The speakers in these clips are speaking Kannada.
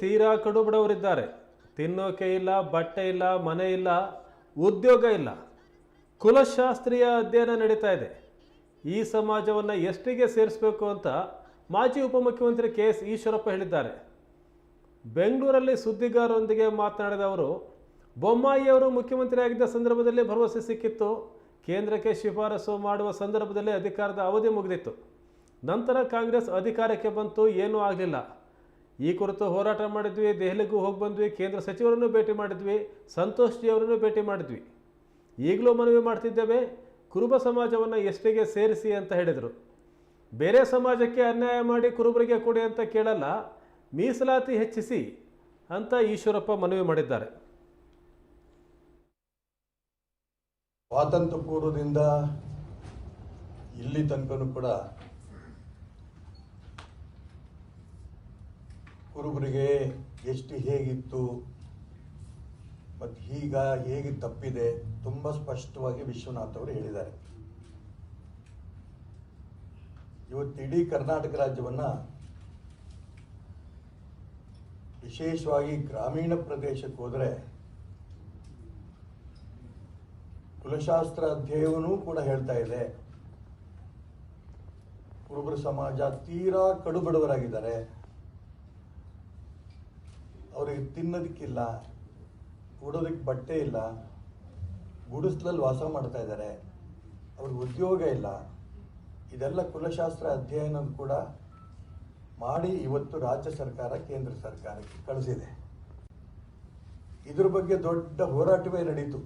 ತೀರಾ ಕಡು ಬಡವರಿದ್ದಾರೆ ತಿನ್ನೋಕೆ ಇಲ್ಲ, ಬಟ್ಟೆ ಇಲ್ಲ, ಮನೆ ಇಲ್ಲ, ಉದ್ಯೋಗ ಇಲ್ಲ. ಕುಲಶಾಸ್ತ್ರೀಯ ಅಧ್ಯಯನ ನಡೀತಾ ಇದೆ. ಈ ಸಮಾಜವನ್ನು ಎಷ್ಟಿಗೆ ಸೇರಿಸಬೇಕು ಅಂತ ಮಾಜಿ ಉಪಮುಖ್ಯಮಂತ್ರಿ ಕೆ ಎಸ್ ಈಶ್ವರಪ್ಪ ಹೇಳಿದ್ದಾರೆ. ಬೆಂಗಳೂರಲ್ಲಿ ಸುದ್ದಿಗಾರರೊಂದಿಗೆ ಮಾತನಾಡಿದ ಅವರು ಬೊಮ್ಮಾಯಿಯವರು ಮುಖ್ಯಮಂತ್ರಿಯಾಗಿದ್ದ ಸಂದರ್ಭದಲ್ಲಿ ಭರವಸೆ ಸಿಕ್ಕಿತ್ತು. ಕೇಂದ್ರಕ್ಕೆ ಶಿಫಾರಸು ಮಾಡುವ ಸಂದರ್ಭದಲ್ಲಿ ಅಧಿಕಾರದ ಅವಧಿ ಮುಗಿದಿತ್ತು. ನಂತರ ಕಾಂಗ್ರೆಸ್ ಅಧಿಕಾರಕ್ಕೆ ಬಂತು, ಏನೂ ಆಗಲಿಲ್ಲ. ಈ ಕುರಿತು ಹೋರಾಟ ಮಾಡಿದ್ವಿ, ದೆಹಲಿಗೂ ಹೋಗಿ ಬಂದ್ವಿ, ಕೇಂದ್ರ ಸಚಿವರನ್ನು ಭೇಟಿ ಮಾಡಿದ್ವಿ, ಸಂತೋಷ್ ಜಿ ಭೇಟಿ ಮಾಡಿದ್ವಿ. ಈಗಲೂ ಮನವಿ ಮಾಡ್ತಿದ್ದೇವೆ, ಕುರುಬ ಸಮಾಜವನ್ನು ಎಷ್ಟಿಗೆ ಸೇರಿಸಿ ಅಂತ ಹೇಳಿದರು. ಬೇರೆ ಸಮಾಜಕ್ಕೆ ಅನ್ಯಾಯ ಮಾಡಿ ಕುರುಬರಿಗೆ ಕೊಡಿ ಅಂತ ಕೇಳಲ್ಲ, ಮೀಸಲಾತಿ ಹೆಚ್ಚಿಸಿ ಅಂತ ಈಶ್ವರಪ್ಪ ಮನವಿ ಮಾಡಿದ್ದಾರೆ. ಸ್ವಾತಂತ್ರ್ಯ ಪೂರ್ವದಿಂದ ಇಲ್ಲಿ ತನಕನೂ ಕೂಡ ಕುರುಬರಿಗೆ ಎಷ್ಟು ಹೇಗಿತ್ತು ಮತ್ತು ಈಗ ಹೇಗೆ ತಪ್ಪಿದೆ, ತುಂಬ ಸ್ಪಷ್ಟವಾಗಿ ವಿಶ್ವನಾಥ್ ಅವರು ಹೇಳಿದ್ದಾರೆ. ಇವತ್ತು ಇಡೀ ಕರ್ನಾಟಕ ರಾಜ್ಯವನ್ನು ವಿಶೇಷವಾಗಿ ಗ್ರಾಮೀಣ ಪ್ರದೇಶಕ್ಕೆ ಹೋದರೆ ಕುಲಶಾಸ್ತ್ರ ಅಧ್ಯಯನವೂ ಕೂಡ ಹೇಳ್ತಾ ಇದೆ. ಕುರುಬರ ಸಮಾಜ ತೀರಾ ಕಡುಬಡವರಾಗಿದ್ದಾರೆ. ಅವರಿಗೆ ತಿನ್ನೋದಕ್ಕಿಲ್ಲ ಉಡೋದಕ್ಕೆ ಬಟ್ಟೆ ಇಲ್ಲ ಗುಡಿಸ್ಲಲ್ಲಿ ವಾಸ ಮಾಡ್ತಾ ಇದ್ದಾರೆ ಅವ್ರಿಗೆ ಉದ್ಯೋಗ ಇಲ್ಲ. ಇದೆಲ್ಲ ಕುಲಶಾಸ್ತ್ರ ಅಧ್ಯಯನ ಕೂಡ ಮಾಡಿ ಇವತ್ತು ರಾಜ್ಯ ಸರ್ಕಾರ, ಕೇಂದ್ರ ಸರ್ಕಾರಕ್ಕೆ ಕಳಿಸಿದೆ. ಇದ್ರ ಬಗ್ಗೆ ದೊಡ್ಡ ಹೋರಾಟವೇ ನಡೀತು.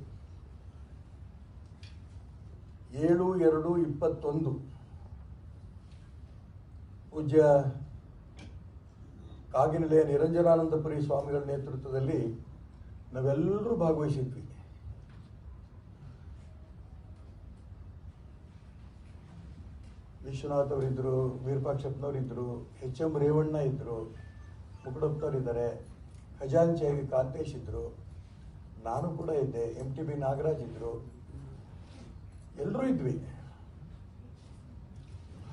ಏಳು ಎರಡು ಇಪ್ಪತ್ತೊಂದು. ಪೂಜ್ಯ ಕಾಗಿನೆಲೆಯ ನಿರಂಜನಾನಂದಪುರಿ ಸ್ವಾಮಿಗಳ ನೇತೃತ್ವದಲ್ಲಿ ನಾವೆಲ್ಲರೂ ಭಾಗವಹಿಸಿದ್ವಿ. ವಿಶ್ವನಾಥ್ ಅವರಿದ್ದರು ವೀರಪಾಕ್ಷಪ್ಪನವರಿದ್ದರು ಎಚ್ ಎಂ ರೇವಣ್ಣ ಇದ್ದರು ಮುಕುಡಪ್ಪನವರಿದ್ದಾರೆ ಖಜಾಂಚಿಯಾಗಿ ಕಾಂತೇಶ್ ಇದ್ದರು ನಾನು ಕೂಡ ಇದ್ದೆ ಎಂ ಟಿ ಬಿ ನಾಗರಾಜ್ ಇದ್ದರು ಎಲ್ಲರೂ ಇದ್ವಿ.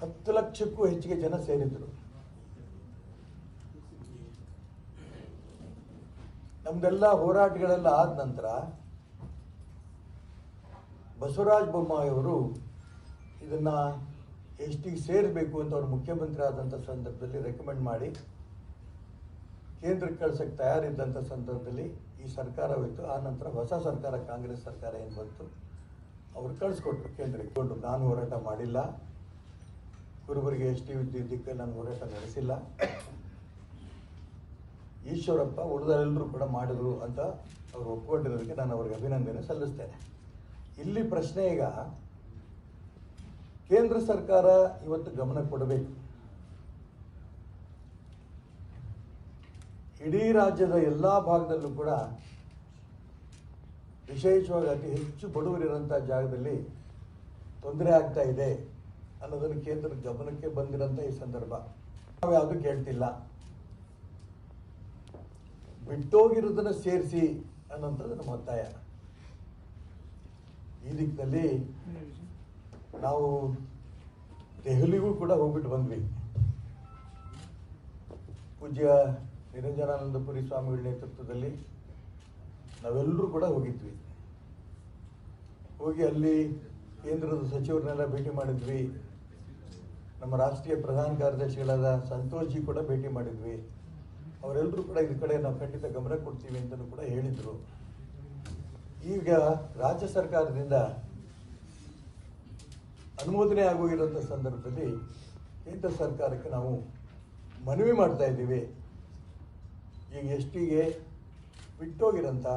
ಹತ್ತು ಲಕ್ಷಕ್ಕೂ ಹೆಚ್ಚಿಗೆ ಜನ ಸೇರಿದ್ರು. ನಮ್ದೆಲ್ಲ ಹೋರಾಟಗಳೆಲ್ಲ ಆದ ನಂತರ ಬಸವರಾಜ ಬೊಮ್ಮಾಯಿಯವರು ಇದನ್ನು ಎಸ್ ಟಿಗೆ ಸೇರಬೇಕು ಅಂತ ಅವರು ಮುಖ್ಯಮಂತ್ರಿ ಆದಂಥ ಸಂದರ್ಭದಲ್ಲಿ ರೆಕಮೆಂಡ್ ಮಾಡಿ, ಕೇಂದ್ರಕ್ಕೆ ಕಳ್ಸೋಕ್ಕೆ ತಯಾರಿದ್ದಂಥ ಸಂದರ್ಭದಲ್ಲಿ ಈ ಸರ್ಕಾರ ಹೋಯಿತು. ಆ ನಂತರ ಹೊಸ ಸರ್ಕಾರ, ಕಾಂಗ್ರೆಸ್ ಸರ್ಕಾರ ಏನು ಬಂತು? ಅವರು ಕಳಿಸ್ಕೊಟ್ರು ಕೇಂದ್ರಕ್ಕೆ. ಕೊಟ್ಟು ನಾನು ಹೋರಾಟ ಮಾಡಿಲ್ಲ. ಕುರುಬರಿಗೆ ಎಸ್ ಟಿ ನಾನು ಹೋರಾಟ ನಡೆಸಿಲ್ಲ. ಈಶ್ವರಪ್ಪ ಉಳಿದರೆಲ್ಲರೂ ಕೂಡ ಮಾಡಿದ್ರು ಅಂತ ಅವರು ಒಪ್ಕೊಂಡಿರೋದಕ್ಕೆ ನಾನು ಅವ್ರಿಗೆ ಅಭಿನಂದನೆ ಸಲ್ಲಿಸ್ತೇನೆ. ಇಲ್ಲಿ ಪ್ರಶ್ನೆ ಈಗ, ಕೇಂದ್ರ ಸರ್ಕಾರ ಇವತ್ತು ಗಮನ ಕೊಡಬೇಕು. ಇಡೀ ರಾಜ್ಯದ ಎಲ್ಲ ಭಾಗದಲ್ಲೂ ಕೂಡ ವಿಶೇಷವಾಗಿ ಅತಿ ಹೆಚ್ಚು ಬಡವರಿರೋಂಥ ಜಾಗದಲ್ಲಿ ತೊಂದರೆ ಆಗ್ತಾ ಇದೆ ಅನ್ನೋದನ್ನು ಕೇಂದ್ರ ಗಮನಕ್ಕೆ ಬಂದಿರೋಂಥ ಈ ಸಂದರ್ಭ. ನಾವು ಯಾವುದು ಕೇಳ್ತಿಲ್ಲ. ಬಿಟ್ಟೋಗಿರೋದನ್ನ ಸೇರಿಸಿ ಅನ್ನೋಂಥದ್ದು ನಮ್ಮ ಒತ್ತಾಯ ಈ ದಿಕ್ಕಿನಲ್ಲಿ ನಾವು ದೆಹಲಿಗೂ ಕೂಡ ಹೋಗ್ಬಿಟ್ಟು ಬಂದ್ವಿ. ಪೂಜ್ಯ ನಿರಂಜನಾನಂದಪುರಿ ಸ್ವಾಮಿಗಳ ನೇತೃತ್ವದಲ್ಲಿ ನಾವೆಲ್ಲರೂ ಕೂಡ ಹೋಗಿದ್ವಿ. ಹೋಗಿ ಅಲ್ಲಿ ಕೇಂದ್ರದ ಸಚಿವರನ್ನೆಲ್ಲ ಭೇಟಿ ಮಾಡಿದ್ವಿ. ನಮ್ಮ ರಾಷ್ಟ್ರೀಯ ಪ್ರಧಾನ ಕಾರ್ಯದರ್ಶಿಗಳಾದ ಸಂತೋಷ್ ಜಿ ಕೂಡ ಭೇಟಿ ಮಾಡಿದ್ವಿ. ಅವರೆಲ್ಲರೂ ಕೂಡ ಇದ್ರ ಕಡೆ ನಾವು ಖಂಡಿತ ಗಮನ ಕೊಡ್ತೀವಿ ಅಂತಲೂ ಕೂಡ ಹೇಳಿದರು. ಈಗ ರಾಜ್ಯ ಸರ್ಕಾರದಿಂದ ಅನುಮೋದನೆ ಆಗೋಗಿರೋಂಥ ಸಂದರ್ಭದಲ್ಲಿ ಕೇಂದ್ರ ಸರ್ಕಾರಕ್ಕೆ ನಾವು ಮನವಿ ಮಾಡ್ತಾ ಇದ್ದೀವಿ. ಈಗ ಎಷ್ಟಿಗೆ ಬಿಟ್ಟೋಗಿರೋಂಥ